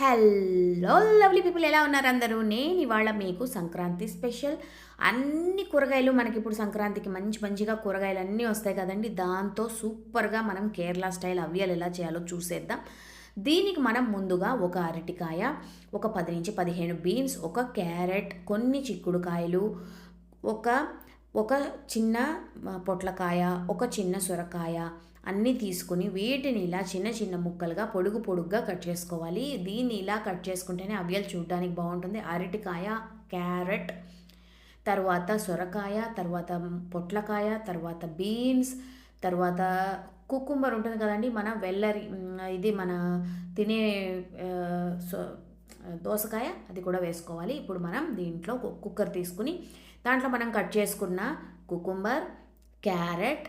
Hello lovely people ఎలా ఉన్నారు అందరూ? నేను ఇవాళ మీకు సంక్రాంతి స్పెషల్. అన్ని కూరగాయలు మనకి ఇప్పుడు సంక్రాంతికి మంచి మంచిగా కూరగాయలు అన్నీ వస్తాయి కదండి. దాంతో సూపర్గా మనం కేరళ స్టైల్ అవ్యాలు ఎలా చేయాలో చూసేద్దాం. దీనికి మనం ముందుగా ఒక అరటికాయ ఒక పది నుంచి పదిహేను బీన్స్ ఒక క్యారెట్ కొన్ని చిక్కుడుకాయలు ఒక ఒక చిన్న పొట్లకాయ ఒక చిన్న సొరకాయ అన్నీ తీసుకుని వీటిని ఇలా చిన్న చిన్న ముక్కలుగా పొడుగు పొడుగ్గా కట్ చేసుకోవాలి. దీన్ని ఇలా కట్ చేసుకుంటేనే అవియలు చూడడానికి బాగుంటుంది. అరటికాయ క్యారెట్ తర్వాత సొరకాయ తర్వాత పొట్లకాయ తర్వాత బీన్స్ తర్వాత కుకుంబర్ ఉంటుంది కదండి మన వెల్లరి ఇది మన తినే సో- దోసకాయ అది కూడా వేసుకోవాలి. ఇప్పుడు మనం దీంట్లో కుక్కర్ తీసుకుని దాంట్లో మనం కట్ చేసుకున్న కుకుంబర్ క్యారెట్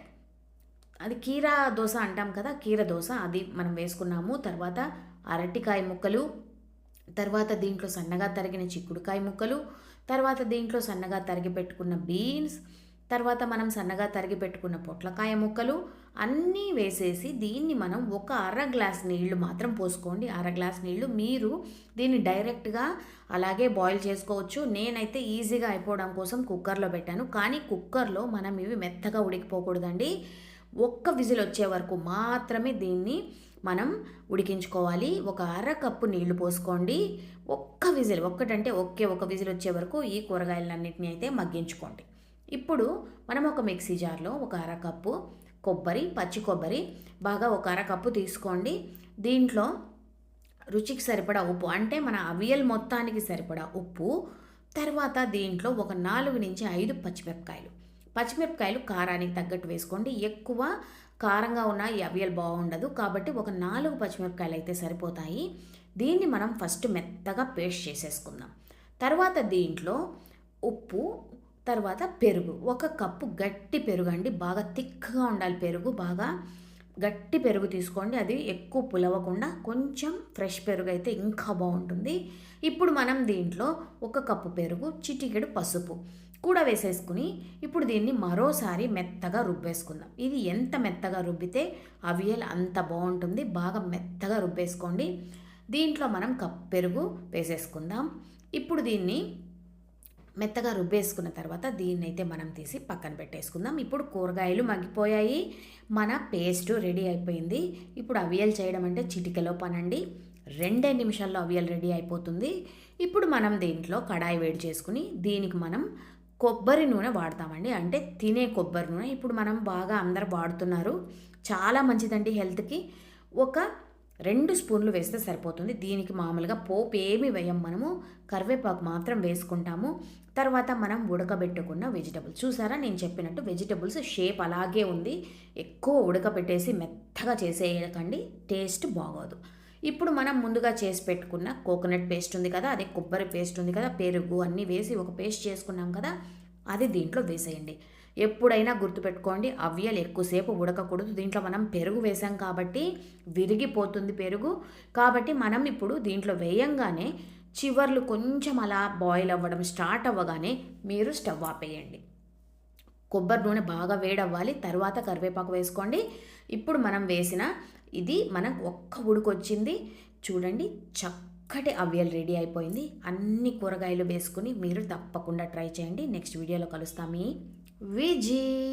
అది కీర దోశ అంటాం కదా కీర దోశ అది మనం వేసుకున్నాము. తర్వాత అరటికాయ ముక్కలు తర్వాత దీంట్లో సన్నగా తరిగిన చిక్కుడుకాయ ముక్కలు తర్వాత దీంట్లో సన్నగా తరిగి పెట్టుకున్న బీన్స్ తర్వాత మనం సన్నగా తరిగి పెట్టుకున్న పొట్లకాయ ముక్కలు అన్నీ వేసేసి దీన్ని మనం ఒక అర గ్లాస్ నీళ్ళు మాత్రం పోసుకోండి. అర గ్లాస్ నీళ్ళు మీరు దీన్ని డైరెక్ట్గా అలాగే బాయిల్ చేసుకోవచ్చు. నేనైతే ఈజీగా అయిపోవడం కోసం కుక్కర్లో పెట్టాను. కానీ కుక్కర్లో మనం ఇవి మెత్తగా ఉడికిపోకూడదండి. ఒక్క విజిల్ వచ్చే వరకు మాత్రమే దీన్ని మనం ఉడికించుకోవాలి. ఒక అర కప్పు నీళ్ళు పోసుకోండి. ఒక్క విజిల్ ఒక్కటంటే ఒకే ఒక విజిల్ వచ్చే వరకు ఈ కూరగాయలన్నింటినీ అయితే మగ్గించుకోండి. ఇప్పుడు మనం ఒక మిక్సీ జార్లో ఒక అరకప్పు కొబ్బరి పచ్చి కొబ్బరి బాగా ఒక అరకప్పు తీసుకోండి. దీంట్లో రుచికి సరిపడా ఉప్పు అంటే మన అవియల్ మొత్తానికి సరిపడా ఉప్పు తర్వాత దీంట్లో ఒక నాలుగు నుంచి ఐదు పచ్చిమిరపకాయలు. పచ్చిమిరపకాయలు కారానికి తగ్గట్టు వేసుకోండి. ఎక్కువ కారంగా ఉన్న ఈ అవియల్ బాగుండదు. కాబట్టి ఒక నాలుగు పచ్చిమిరపకాయలు అయితే సరిపోతాయి. దీన్ని మనం ఫస్ట్ మెత్తగా పేస్ట్ చేసేసుకుందాం. తర్వాత దీంట్లో ఉప్పు తర్వాత పెరుగు. ఒక కప్పు గట్టి పెరుగు అండి. బాగా థిక్గా ఉండాలి పెరుగు. బాగా గట్టి పెరుగు తీసుకోండి. అది ఎక్కువ పులవకుండా కొంచెం ఫ్రెష్ పెరుగు అయితే ఇంకా బాగుంటుంది. ఇప్పుడు మనం దీంట్లో ఒక కప్పు పెరుగు చిటికెడు పసుపు కూడా వేసేసుకుని ఇప్పుడు దీన్ని మరోసారి మెత్తగా రుబ్బేసుకుందాం. ఇది ఎంత మెత్తగా రుబ్బితే అవియల్ అంత బాగుంటుంది. బాగా మెత్తగా రుబ్బేసుకోండి. దీంట్లో మనం కప్పు పెరుగు వేసేసుకుందాం. ఇప్పుడు దీన్ని మెత్తగా రుబ్బేసుకున్న తర్వాత దీన్ని అయితే మనం తీసి పక్కన పెట్టేసుకుందాం. ఇప్పుడు కూరగాయలు మగ్గిపోయాయి. మన పేస్ట్ రెడీ అయిపోయింది. ఇప్పుడు అవియల్ చేయడం అంటే చిటికలో పనండి. రెండే నిమిషాల్లో అవియల్ రెడీ అయిపోతుంది. ఇప్పుడు మనం దీంట్లో కడాయి వేడి చేసుకుని దీనికి మనం కొబ్బరి నూనె వాడతామండి. అంటే తినే కొబ్బరి నూనె. ఇప్పుడు మనం బాగా అందరు వాడుతున్నారు. చాలా మంచిదండి హెల్త్కి. ఒక రెండు స్పూన్లు వేస్తే సరిపోతుంది. దీనికి మామూలుగా పోపు ఏమి వేయం. మనము కరివేపాకు మాత్రం వేసుకుంటాము. తర్వాత మనం ఉడకబెట్టుకున్న వెజిటబుల్స్. చూసారా? నేను చెప్పినట్టు వెజిటబుల్స్ షేప్ అలాగే ఉంది. ఎక్కువ ఉడకబెట్టేసి మెత్తగా చేసేయకండి. టేస్ట్ బాగోదు. ఇప్పుడు మనం ముందుగా చేసి పెట్టుకున్న కోకోనట్ పేస్ట్ ఉంది కదా? అదే కొబ్బరి పేస్ట్ ఉంది కదా? పెరుగు అన్నీ వేసి ఒక పేస్ట్ చేసుకున్నాం కదా? అది దీంట్లో వేసేయండి. ఎప్పుడైనా గుర్తుపెట్టుకోండి అవ్యలు ఎక్కువసేపు ఉడకకూడదు. దీంట్లో మనం పెరుగు వేసాం కాబట్టి విరిగిపోతుంది పెరుగు. కాబట్టి మనం ఇప్పుడు దీంట్లో వేయంగానే చివర్లు కొంచెం అలా బాయిల్ అవ్వడం స్టార్ట్ అవ్వగానే మీరు స్టవ్ ఆపేయండి. కొబ్బరి నూనె బాగా వేడవ్వాలి తర్వాత కరివేపాకు వేసుకోండి. ఇప్పుడు మనం వేసిన ఇది మనం ఒక్క ఉడుకొచ్చింది. చూడండి చక్కటి అవ్యల్ రెడీ అయిపోయింది. అన్ని కూరగాయలు వేసుకుని మీరు తప్పకుండా ట్రై చేయండి. నెక్స్ట్ వీడియోలో కలుస్తాము. Vijay.